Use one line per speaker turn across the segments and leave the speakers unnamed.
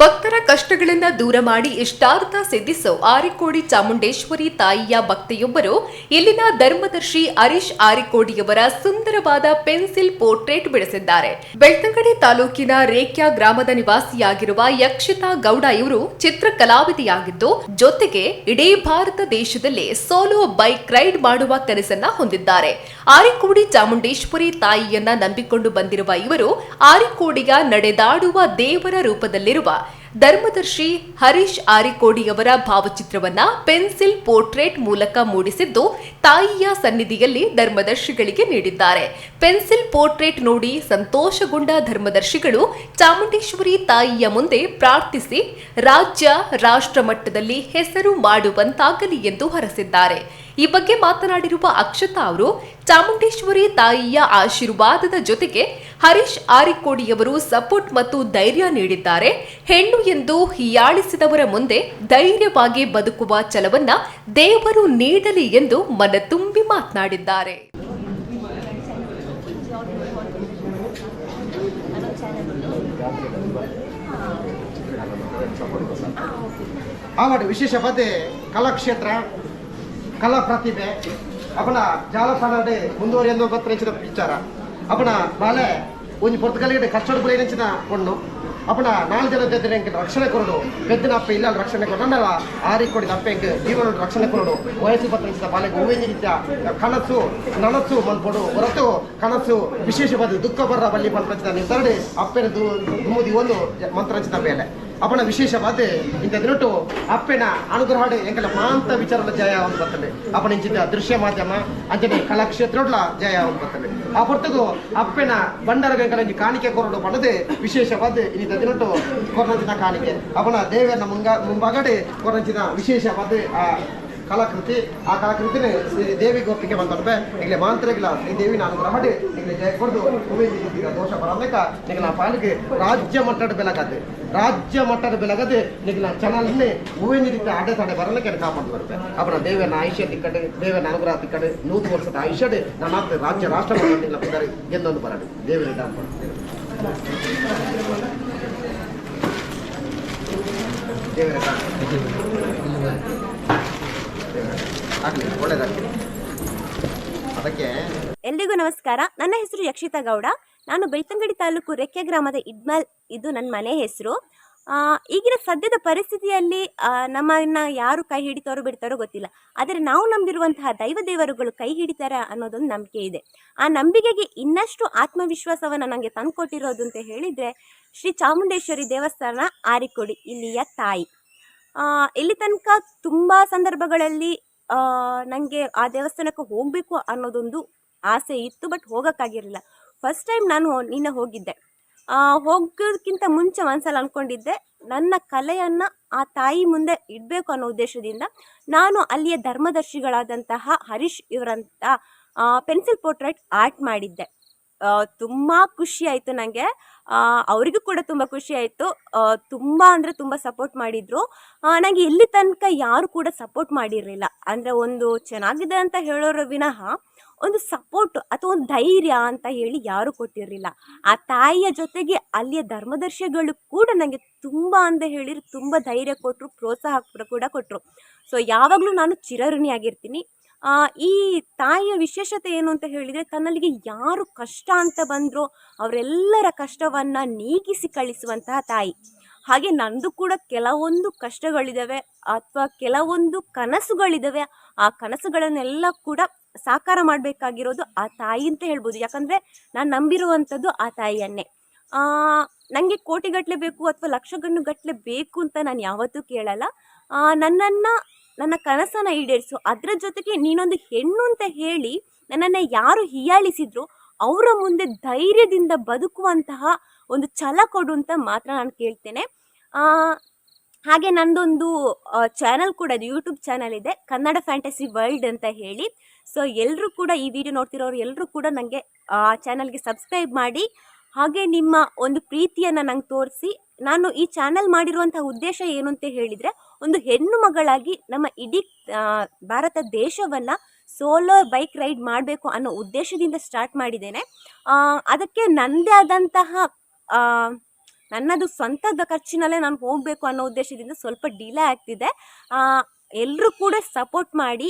ಭಕ್ತರ ಕಷ್ಟಗಳಿಂದ ದೂರ ಮಾಡಿ ಇಷ್ಟಾರ್ಥ ಸಿದ್ಧಿಸೋ ಆರಿಕೋಡಿ ಚಾಮುಂಡೇಶ್ವರಿ ತಾಯಿಯ ಭಕ್ತೆಯೊಬ್ಬರು, ಇಲ್ಲಿನ ಧರ್ಮದರ್ಶಿ ಹರೀಶ್ ಆರಿಕೋಡಿಯವರ ಸುಂದರವಾದ ಪೆನ್ಸಿಲ್ ಪೋರ್ಟ್ರೇಟ್ ಬಿಡಿಸಿದ್ದಾರೆ. ಬೆಳ್ತಂಗಡಿ ತಾಲೂಕಿನ ರೇಖ್ಯಾ ಗ್ರಾಮದ ನಿವಾಸಿಯಾಗಿರುವ ಯಕ್ಷಿತಾ ಗೌಡ ಇವರು ಚಿತ್ರಕಲಾವಿದೆಯಾಗಿದ್ದು, ಜೊತೆಗೆ ಇಡೀ ಭಾರತ ದೇಶದಲ್ಲಿ ಸೋಲೋ ಬೈಕ್ ರೈಡ್ ಮಾಡುವ ಕನಸನ್ನ ಹೊಂದಿದ್ದಾರೆ. ಆರಿಕೋಡಿ ಚಾಮುಂಡೇಶ್ವರಿ ತಾಯಿಯನ್ನ ನಂಬಿಕೊಂಡು ಬಂದಿರುವ ಇವರು ಆರಿಕೋಡಿಯ ನಡೆದಾಡುವ ದೇವರ ರೂಪದಲ್ಲಿರುವ ಧರ್ಮದರ್ಶಿ ಹರೀಶ್ ಆರಿಕೋಡಿಯವರ ಭಾವಚಿತ್ರವನ್ನ ಪೆನ್ಸಿಲ್ ಪೋರ್ಟ್ರೇಟ್ ಮೂಲಕ ಮೂಡಿಸಿದ್ದು ತಾಯಿಯ ಸನ್ನಿಧಿಯಲ್ಲಿ ಧರ್ಮದರ್ಶಿಗಳಿಗೆ ನೀಡಿದ್ದಾರೆ. ಪೆನ್ಸಿಲ್ ಪೋರ್ಟ್ರೇಟ್ ನೋಡಿ ಸಂತೋಷಗೊಂಡ ಧರ್ಮದರ್ಶಿಗಳು ಚಾಮುಂಡೇಶ್ವರಿ ತಾಯಿಯ ಮುಂದೆ ಪ್ರಾರ್ಥಿಸಿ, ರಾಜ್ಯ ರಾಷ್ಟ್ರ ಮಟ್ಟದಲ್ಲಿ ಹೆಸರು ಮಾಡುವಂತಾಗಲಿ ಎಂದು ಹರಸಿದ್ದಾರೆ. ಈ ಬಗ್ಗೆ ಮಾತನಾಡಿರುವ ಅಕ್ಷತಾ ಅವರು, ಚಾಮುಂಡೇಶ್ವರಿ ತಾಯಿಯ ಆಶೀರ್ವಾದದ ಜೊತೆಗೆ ಹರೀಶ್ ಆರಿಕೋಡಿಯವರು ಸಪೋರ್ಟ್ ಮತ್ತು ಧೈರ್ಯ ನೀಡಿದ್ದಾರೆ. ಹೆಣ್ಣು ಎಂದು ಹೀಯಾಳಿಸಿದವರ ಮುಂದೆ ಧೈರ್ಯವಾಗಿ ಬದುಕುವ ಛಲವನ್ನ ದೇವರು ನೀಡಲಿ ಎಂದು ಮನ ತುಂಬಿ ಮಾತನಾಡಿದ್ದಾರೆ
ವಿಶೇಷ ಕಲಾಕ್ಷೇತ್ರ ಕಲಾ ಪ್ರತಿಭೆ ಅಪನ ಜಾಲತಾಣಡೆ ಮುಂದುವರಿಯೋ ಬತ್ತರಿಂಚಿದ ವಿಚಾರ. ಅಪನ ಬಾಲೆ ಒಂಜಿ ಪೊರ್ತುಗಲಿಗಡೆ ಕಷ್ಟಡ ಬುಲೈನಂಚಿನ ಕೊಂಡು ಅಪನ ನಾಲ್ಕು ಜನ ಜೊತೆ ರಕ್ಷಣೆ ಕೊಡೋದು. ಪೆದ್ದಿನ ಅಪ್ಪ ಇಲ್ಲ ರಕ್ಷಣೆ ಕೊಡು. ನನ್ನ ಆರಿ ಕೊಡಿ ಅಪ್ಪ ಎಂಕ್ ಜೀವನ ರಕ್ಷಣೆ ಕೊಡೋದು. ವಯಸ್ಸು ಬತ್ತರಿಂಚಿದ ಬಾಲೆಗೆ ಹೂವಿನ ಕನಸು, ನನಸು ಮಲ್ಪಡು ಹೊರತು ಕನಸು, ವಿಶೇಷವಾದ ದುಃಖ ಬರ್ರ ಬಲ್ಲಿ ಮಲ್ಪಂಚಿದ ನಿರ್ಧರಣೆ ಅಪ್ಪೆನ ದುಮ್ಮುದಿ ಒಂದು ಮಂತ್ರಂಚಿದ ಮೇಲೆ. ಅಪ್ಪನ ವಿಶೇಷವಾದ ಇಂಥ ದಿನಟು ಅಪ್ಪೆನ ಅನುಗ್ರಹಡೆ ಎಂಕಲ ಮಾಂತ ವಿಚಾರಲ ಜಯ ಅವನು ಬರ್ತದೆ ಅಪ್ಪನ ಇಂಚಿತ ದೃಶ್ಯ ಮಾಧ್ಯಮ ಅಂಚನೆ ಕಲಾಕ್ಷೇತ್ರಡ್ಲ ಜಯ ಅವನು ಬರ್ತದೆ ಆ ಹೊರತುಗು ಅಪ್ಪೆನ ಬಂಡರ ಎಂಕಲ ಕಾಣಿಕೆ ಕೊರಡು ವಿಶೇಷ ವಿಶೇಷವಾದ ಇಂಥ ದಿನಟು ಕೊರಂಚಿನ ಕಾಣಿಕೆ. ಅವನ ದೇವರ ಮುಂಗ ಮುಂಭಾಗಡೆ ಕೊರಂಚಿನ ವಿಶೇಷವಾದ ಆ ಕಲಾಕೃತಿ, ಆ ಕಲಾಕೃತಿನೇ ದೇವಿ ಗೋಪಿಗೆ ಇಲ್ಲಿ ಈಗಲೇ ಮಾಂತ್ರಿಗಳ ಈ ದೇವಿ ನಾನು ಗ್ರಹಡಿ ಈಗಲೇ ಜಯ ಕೊಡ್ದು ಉಮೇದಿದ್ದೀಗ ದೋಷ ಬರಬೇಕ ನಿಗಲ ಪಾಲಿಗೆ ರಾಜ್ಯ ಮಟ್ಟದ ಬೆಲಗದೆ ರಾಜ್ಯ ಮಟ್ಟದ ಬೆಲಗದೆ ನಿಗಲ ಚಾನಲ್ನೇ ಹೂವಿನ ರೀತಿ ಅಡೆತಡೆ ಬರಲಿಕ್ಕೆ ಕಾಪಾಡು ಬರುತ್ತೆ. ಅವರ ದೇವನ ಆಯುಷ್ಯ ತಿಕ್ಕಡೆ ದೇವನ ಅನುಗ್ರಹ ತಿಕ್ಕಡೆ, ನೂತು ವರ್ಷದ ಆಯುಷ್ಯಡೆ ನನ್ನ ರಾಜ್ಯ ರಾಷ್ಟ್ರ ಮಟ್ಟದ ಎಂದೊಂದು ಬರಡು ದೇವರ ದಾನ ದೇವರ ದಾನ ಅದಕ್ಕೆ
ಎಲ್ರಿಗೂ ನಮಸ್ಕಾರ. ನನ್ನ ಹೆಸರು ಯಕ್ಷಿತಾ ಗೌಡ. ನಾನು ಬೆಳ್ತಂಗಡಿ ತಾಲೂಕು ರೆಕ್ಕೆ ಗ್ರಾಮದ ಇಡ್ಮಲ್ ಇದು ನನ್ನ ಮನೆ ಹೆಸರು. ಈಗಿನ ಸದ್ಯದ ಪರಿಸ್ಥಿತಿಯಲ್ಲಿ ನಮ್ಮನ್ನ ಯಾರು ಕೈ ಹಿಡಿತಾರೋ ಬಿಡ್ತಾರೋ ಗೊತ್ತಿಲ್ಲ. ಆದರೆ ನಾವು ನಂಬಿರುವಂತಹ ದೈವ ದೇವರುಗಳು ಕೈ ಹಿಡಿತಾರೆ ಅನ್ನೋದೊಂದು ನಂಬಿಕೆ ಇದೆ. ಆ ನಂಬಿಕೆಗೆ ಇನ್ನಷ್ಟು ಆತ್ಮವಿಶ್ವಾಸವನ್ನು ನನಗೆ ತಂದುಕೊಟ್ಟಿರೋದು ಅಂತ ಹೇಳಿದರೆ, ಶ್ರೀ ಚಾಮುಂಡೇಶ್ವರಿ ದೇವಸ್ಥಾನ ಆರಿಕೊಡಿ, ಇಲ್ಲಿಯ ತಾಯಿ. ಇಲ್ಲಿ ತನಕ ತುಂಬ ಸಂದರ್ಭಗಳಲ್ಲಿ ನನಗೆ ಆ ದೇವಸ್ಥಾನಕ್ಕೆ ಹೋಗಬೇಕು ಅನ್ನೋದೊಂದು ಆಸೆ ಇತ್ತು ಬಟ್ ಹೋಗೋಕ್ಕಾಗಿರಲಿಲ್ಲ. ಫಸ್ಟ್ ಟೈಮ್ ನಾನು ನಿನ್ನೆ ಹೋಗಿದ್ದೆ. ಹೋಗೋದಕ್ಕಿಂತ ಮುಂಚೆ ಒಂದ್ಸಲ ಅಂದ್ಕೊಂಡಿದ್ದೆ ನನ್ನ ಕಲೆಯನ್ನು ಆ ತಾಯಿ ಮುಂದೆ ಇಡಬೇಕು ಅನ್ನೋ ಉದ್ದೇಶದಿಂದ ನಾನು ಅಲ್ಲಿಯ ಧರ್ಮದರ್ಶಿಗಳಾದಂತಹ ಹರೀಶ್ ಇವರಂತ ಪೆನ್ಸಿಲ್ ಪೋರ್ಟ್ರೇಟ್ ಆರ್ಟ್ ಮಾಡಿದ್ದೆ. ತುಂಬ ಖುಷಿ ಆಯಿತು ನನಗೆ ಅವರಿಗೂ ಕೂಡ ತುಂಬ ಖುಷಿ ಆಯಿತು. ತುಂಬ ಅಂದರೆ ತುಂಬ ಸಪೋರ್ಟ್ ಮಾಡಿದರು. ನನಗೆ ಇಲ್ಲಿ ತನಕ ಯಾರು ಕೂಡ ಸಪೋರ್ಟ್ ಮಾಡಿರಲಿಲ್ಲ. ಅಂದರೆ ಒಂದು ಚೆನ್ನಾಗಿದೆ ಅಂತ ಹೇಳೋರ ವಿನಃ ಒಂದು ಸಪೋರ್ಟ್ ಅಥವಾ ಒಂದು ಧೈರ್ಯ ಅಂತ ಹೇಳಿ ಯಾರೂ ಕೊಟ್ಟಿರಲಿಲ್ಲ. ಆ ತಾಯಿಯ ಜೊತೆಗೆ ಅಲ್ಲಿಯ ಧರ್ಮದರ್ಶಿಗಳು ಕೂಡ ನನಗೆ ತುಂಬ ಅಂತ ಹೇಳಿರು ತುಂಬ ಧೈರ್ಯ ಕೊಟ್ಟರು ಪ್ರೋತ್ಸಾಹ ಕೂಡ ಕೊಟ್ಟರು ಸೊ ಯಾವಾಗಲೂ ನಾನು ಚಿರಋಣಿಯಾಗಿರ್ತೀನಿ. ಆ, ಈ ತಾಯಿಯ ವಿಶೇಷತೆ ಏನು ಅಂತ ಹೇಳಿದರೆ, ತನ್ನಲ್ಲಿಗೆ ಯಾರು ಕಷ್ಟ ಅಂತ ಬಂದರೋ ಅವರೆಲ್ಲರ ಕಷ್ಟವನ್ನು ನೀಗಿಸಿ ಕಳಿಸುವಂತಹ ತಾಯಿ. ಹಾಗೆ ನಂದು ಕೂಡ ಕೆಲವೊಂದು ಕಷ್ಟಗಳಿದ್ದಾವೆ ಅಥವಾ ಕೆಲವೊಂದು ಕನಸುಗಳಿದ್ದಾವೆ ಆ ಕನಸುಗಳನ್ನೆಲ್ಲ ಕೂಡ ಸಾಕಾರ ಮಾಡಬೇಕಾಗಿರೋದು ಆ ತಾಯಿ ಅಂತ ಹೇಳ್ಬೋದು. ಯಾಕಂದರೆ ನಾನು ನಂಬಿರುವಂಥದ್ದು ಆ ತಾಯಿಯನ್ನೇ. ನನಗೆ ಕೋಟಿಗಟ್ಟಲೆ ಬೇಕು ಅಥವಾ ಲಕ್ಷಗಣ್ಣು ಗಟ್ಟಲೆ ಬೇಕು ಅಂತ ನಾನು ಯಾವತ್ತೂ ಕೇಳಲ್ಲ. ನನ್ನನ್ನು ನನ್ನ ಕನಸನ್ನು ಈಡೇರಿಸು. ಅದರ ಜೊತೆಗೆ ನೀನೊಂದು ಹೆಣ್ಣು ಅಂತ ಹೇಳಿ ನನ್ನನ್ನು ಯಾರು ಹೀಯಾಳಿಸಿದ್ರು, ಅವರ ಮುಂದೆ ಧೈರ್ಯದಿಂದ ಬದುಕುವಂತಹ ಒಂದು ಛಲ ಕೊಡು ಅಂತ ಮಾತ್ರ ನಾನು ಕೇಳ್ತೇನೆ. ಹಾಗೆ ನಂದೊಂದು ಚಾನಲ್ ಕೂಡ ಅದು ಯೂಟ್ಯೂಬ್ ಚಾನಲ್ ಇದೆ, ಕನ್ನಡ ಫ್ಯಾಂಟಸಿ ವರ್ಲ್ಡ್ ಅಂತ ಹೇಳಿ. ಸೊ ಎಲ್ಲರೂ ಕೂಡ ಈ ವಿಡಿಯೋ ನೋಡ್ತಿರೋರು ಎಲ್ಲರೂ ಕೂಡ ನನಗೆ ಆ ಚಾನಲ್ಗೆ ಸಬ್ಸ್ಕ್ರೈಬ್ ಮಾಡಿ. ಹಾಗೆ ನಿಮ್ಮ ಒಂದು ಪ್ರೀತಿಯನ್ನು ನಂಗೆ ತೋರಿಸಿ, ನಾನು ಈ ಚಾನಲ್ ಮಾಡಿರುವಂಥ ಉದ್ದೇಶ ಏನು ಅಂತ ಹೇಳಿದರೆ, ಒಂದು ಹೆಣ್ಣು ಮಗಳಾಗಿ ನಮ್ಮ ಇಡೀ ಭಾರತ ದೇಶವನ್ನು ಸೋಲೋ ಬೈಕ್ ರೈಡ್ ಮಾಡಬೇಕು ಅನ್ನೋ ಉದ್ದೇಶದಿಂದ ಸ್ಟಾರ್ಟ್ ಮಾಡಿದ್ದೇನೆ. ಅದಕ್ಕೆ ನನ್ನದೇ ಆದಂತಹ ನನ್ನದು ಸ್ವಂತದ ಖರ್ಚಿನಲ್ಲೇ ನಾನು ಹೋಗಬೇಕು ಅನ್ನೋ ಉದ್ದೇಶದಿಂದ ಸ್ವಲ್ಪ ಡಿಲೇ ಆಗ್ತಿದೆ. ಎಲ್ಲರೂ ಕೂಡ ಸಪೋರ್ಟ್ ಮಾಡಿ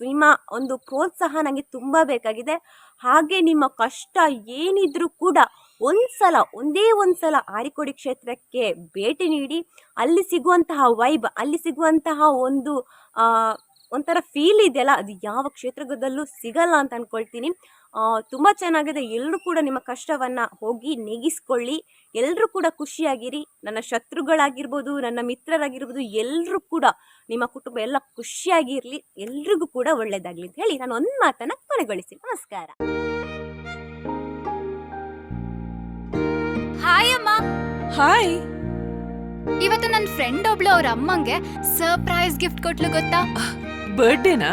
ನಿಮ್ಮ ಒಂದು ಪ್ರೋತ್ಸಾಹ ನನಗೆ ತುಂಬ ಬೇಕಾಗಿದೆ. ಹಾಗೆ ನಿಮ್ಮ ಕಷ್ಟ ಏನಿದ್ರೂ ಕೂಡ ಒಂದ್ಸಲ, ಒಂದೇ ಒಂದ್ಸಲ ಆರಿಕೋಡಿ ಕ್ಷೇತ್ರಕ್ಕೆ ಭೇಟಿ ನೀಡಿ. ಅಲ್ಲಿ ಸಿಗುವಂತಹ ವೈಬ್ ಅಲ್ಲಿ ಸಿಗುವಂತಹ ಒಂದು ಒಂಥರ ಫೀಲ್ ಇದೆಯಲ್ಲ, ಅದು ಯಾವ ಕ್ಷೇತ್ರದಲ್ಲೂ ಸಿಗಲ್ಲ ಅಂತ ಅಂದ್ಕೊಳ್ತೀನಿ ತುಂಬ ಚೆನ್ನಾಗಿದೆ. ಎಲ್ಲರೂ ಕೂಡ ನಿಮ್ಮ ಕಷ್ಟವನ್ನು ಹೋಗಿ ನೆಗಿಸ್ಕೊಳ್ಳಿ. ಎಲ್ಲರೂ ಕೂಡ ಖುಷಿಯಾಗಿರಿ. ನನ್ನ ಶತ್ರುಗಳಾಗಿರ್ಬೋದು ನನ್ನ ಮಿತ್ರರಾಗಿರ್ಬೋದು ಎಲ್ಲರೂ ಕೂಡ ನಿಮ್ಮ ಕುಟುಂಬ ಎಲ್ಲ ಖುಷಿಯಾಗಿರಲಿ. ಎಲ್ರಿಗೂ ಕೂಡ ಒಳ್ಳೆಯದಾಗಲಿ ಅಂತ ಹೇಳಿ ನಾನು ಒಂದು ಮಾತನ್ನು ಕೊನೆಗೊಳಿಸಿ ನಮಸ್ಕಾರ.
ಹಾಯ್ ಅಮ್ಮ.
ಹಾಯ್
ಇವತ್ತು ನನ್ನ ಫ್ರೆಂಡ್ ಒಬ್ಳು ಅವ್ರ ಅಮ್ಮಂಗೆ ಸರ್ಪ್ರೈಸ್ ಗಿಫ್ಟ್ ಕೊಟ್ಲು ಗೊತ್ತಾ?
ಬರ್ಡೇನಾ